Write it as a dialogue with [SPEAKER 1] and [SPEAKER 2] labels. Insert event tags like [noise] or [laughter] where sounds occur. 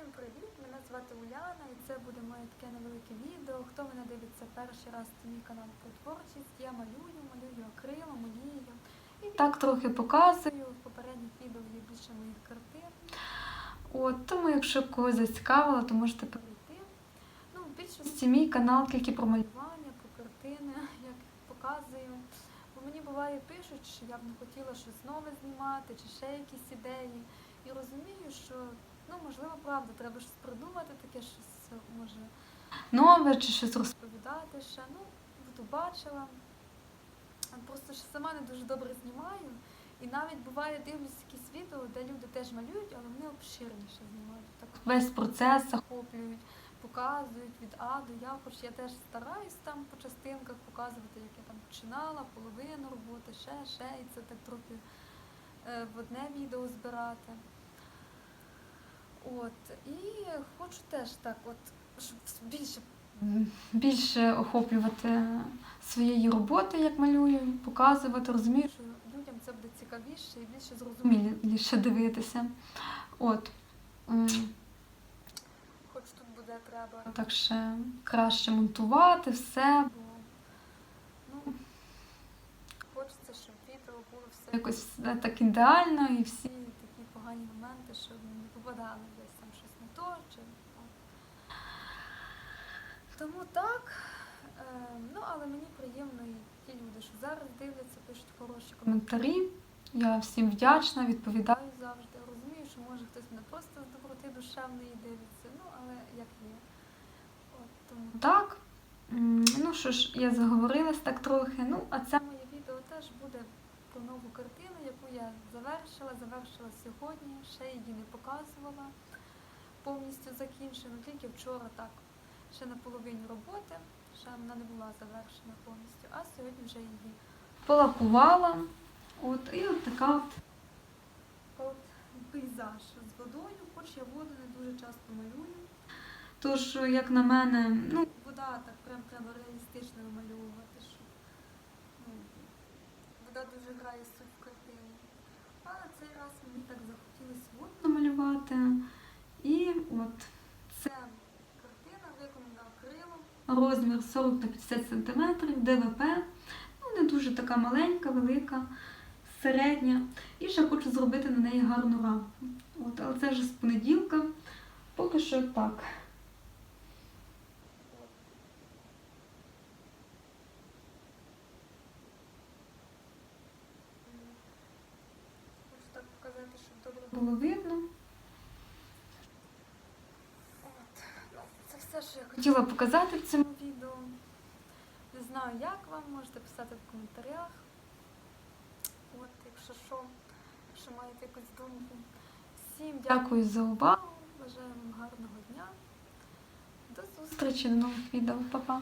[SPEAKER 1] Всім привіт! Мене звати Уляна і це буде моє таке невелике відео. Хто мене дивиться перший раз, це мій канал про творчість. Я малюю, малюю акрилом, олією. І так трохи показую. В попередніх відео є більше моїх картин. От, тому якщо когось зацікавило, то можете перейти. Ну, в більшості мій канал тільки про малювання, про картини, [laughs] як показую. Бо мені буває пишуть, що я б не хотіла щось нове знімати, чи ще якісь ідеї. І розумію, що ну можливо, правда, треба щось придумати, таке щось може нове, чи щось розповідати ще. Ну, буду бачила. Просто що сама не дуже добре знімаю. І навіть буває дивлюсь якісь відео, де люди теж малюють, але вони обширніше знімають. Так весь процес захоплюють, показують від А до Я, хоч я теж стараюсь там по частинках показувати, як я там починала, половину роботи, ще, ще, і це так трохи е, в одне відео збирати. От, і хочу теж так, от, щоб більше, більше охоплювати своєї роботи, як малюю, показувати, розумію, що людям це буде цікавіше і більше зрозуміліше дивитися. От. Хоч тут буде треба так ще краще монтувати все, бо ну, хочеться, щоб відео було все якось все так ідеально і всі такі погані моменти, щоб не попадали десь там щось не то. Чи... Тому так. Е, ну, але мені приємно і ті люди, що зараз дивляться, пишуть хороші коментарі. Я всім вдячна, відповідаю завжди. Розумію, що може хтось не просто з доброти душевної дивиться, ну але як є. От, тому так. Ну що ж, я заговорилась так трохи. Ну, а це моє відео теж буде про нову картину, яку я завершила, завершила сьогодні, ще її не показувала. Повністю закінчено, тільки вчора так, ще на половині роботи, ще вона не була завершена повністю, а сьогодні вже її полакувала. От, і от така от, от пейзаж з водою, хоч я воду не дуже часто малюю. Тож, як на мене, ну, вода так прям треба реалістично вимальовувати, щоб ну, вода дуже грає суть в картині. А цей раз мені так захотілося воду намалювати. От це картина виконана акрилом. Розмір 40 на 50 см, ДВП. Ну, не дуже така маленька, велика, середня. І ще хочу зробити на неї гарну рамку. От, але це вже з понеділка. Поки що так. Хочу так показати, щоб добре було видно. От. Ну, це все, що я хотіла показати в цьому відео. Не знаю, як вам, можете писати в коментарях. От, якщо що, якщо маєте якусь думку. Всім дякую за увагу. Бажаю вам гарного дня. До зустрічі на нових відео. Па-па.